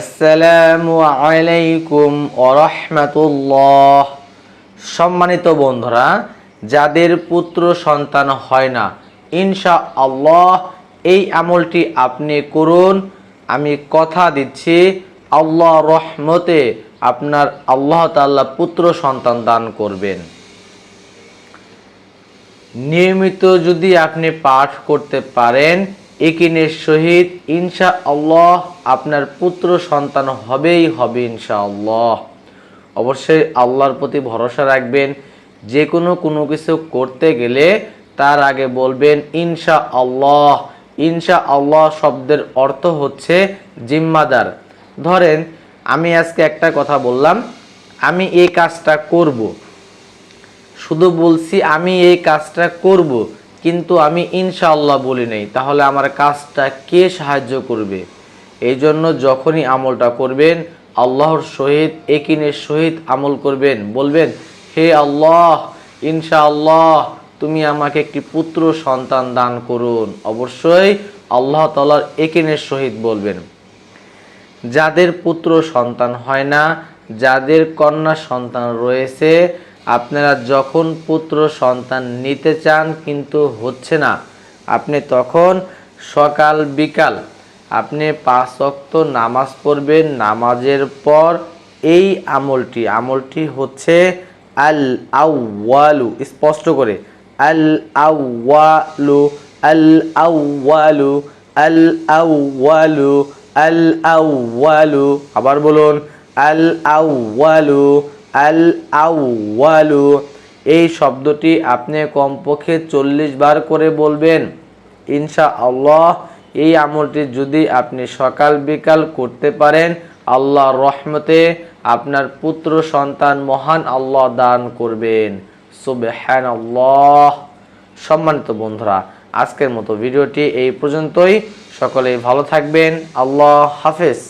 আসসালামু আলাইকুম ওরহমাতুল্লাহ সম্মানিত বন্ধুরা, যাদের পুত্র সন্তান হয় না ইনশা আল্লাহ এই আমলটি আপনি করুন। আমি কথা দিচ্ছি, আল্লাহ রহমতে আপনার আল্লাহ তাআলা পুত্র সন্তান দান করবেন। নিয়মিত যদি আপনি পাঠ করতে পারেন একিনের সহিত ইনশা আল্লাহ আপনার পুত্র সন্তান হবেই হবে ইনশা আল্লাহ অবশ্যই আল্লাহর প্রতি ভরসা রাখবেন। যে কোনো কোনো কিছু করতে গেলে তার আগে বলবেন ইনশা আল্লাহ ইনশা আল্লাহ শব্দের অর্থ হচ্ছে জিম্মাদার। ধরেন, আমি আজকে একটা কথা বললাম, আমি এই কাজটা করব। শুধু বলছি আমি এই কাজটা করব। কিন্তু আমি ইনশাআল্লাহ বলি নাই, তাহলে আমার কাজটা কে সাহায্য করবে? এই জন্য যখনই আমলটা করবেন, আল্লাহর সহিত একিনের সহিত আমল করবেন। বলবেন, হে আল্লাহ, ইনশাআল্লাহ, তুমি আমাকে একটি পুত্র সন্তান দান করুন। অবশ্যই আল্লাহ তালার একিনের সহিত বলবেন। যাদের পুত্র সন্তান হয় না, যাদের কন্যা সন্তান রয়েছে আপনারা যখন পুত্র সন্তান নিতে চান কিন্তু হচ্ছে না, আপনি তখন সকাল বিকাল আপনি পাঁচ অক্ত নামাজ পড়বেন। নামাজের পর এই আমলটি আমলটি হচ্ছে আল আউয়ালু স্পষ্ট করে আল আউয়ালু আল আউয়ালু আল আউয়ালু আল আউয়ালু আবার বলুন আল আউয়ালু আল আউয়ালু এই শব্দটি আপনি কমপক্ষে চল্লিশ বার করে বলবেন। ইনশা আল্লাহ এই আমলটি যদি আপনি সকাল বিকাল করতে পারেন আল্লাহ রহমতে আপনার পুত্র সন্তান মহান আল্লাহ দান করবেন। সুবহান আল্লাহ সম্মানিত বন্ধুরা, আজকের মতো ভিডিওটি এই পর্যন্তই। সকলেই ভালো থাকবেন। আল্লাহ হাফেজ।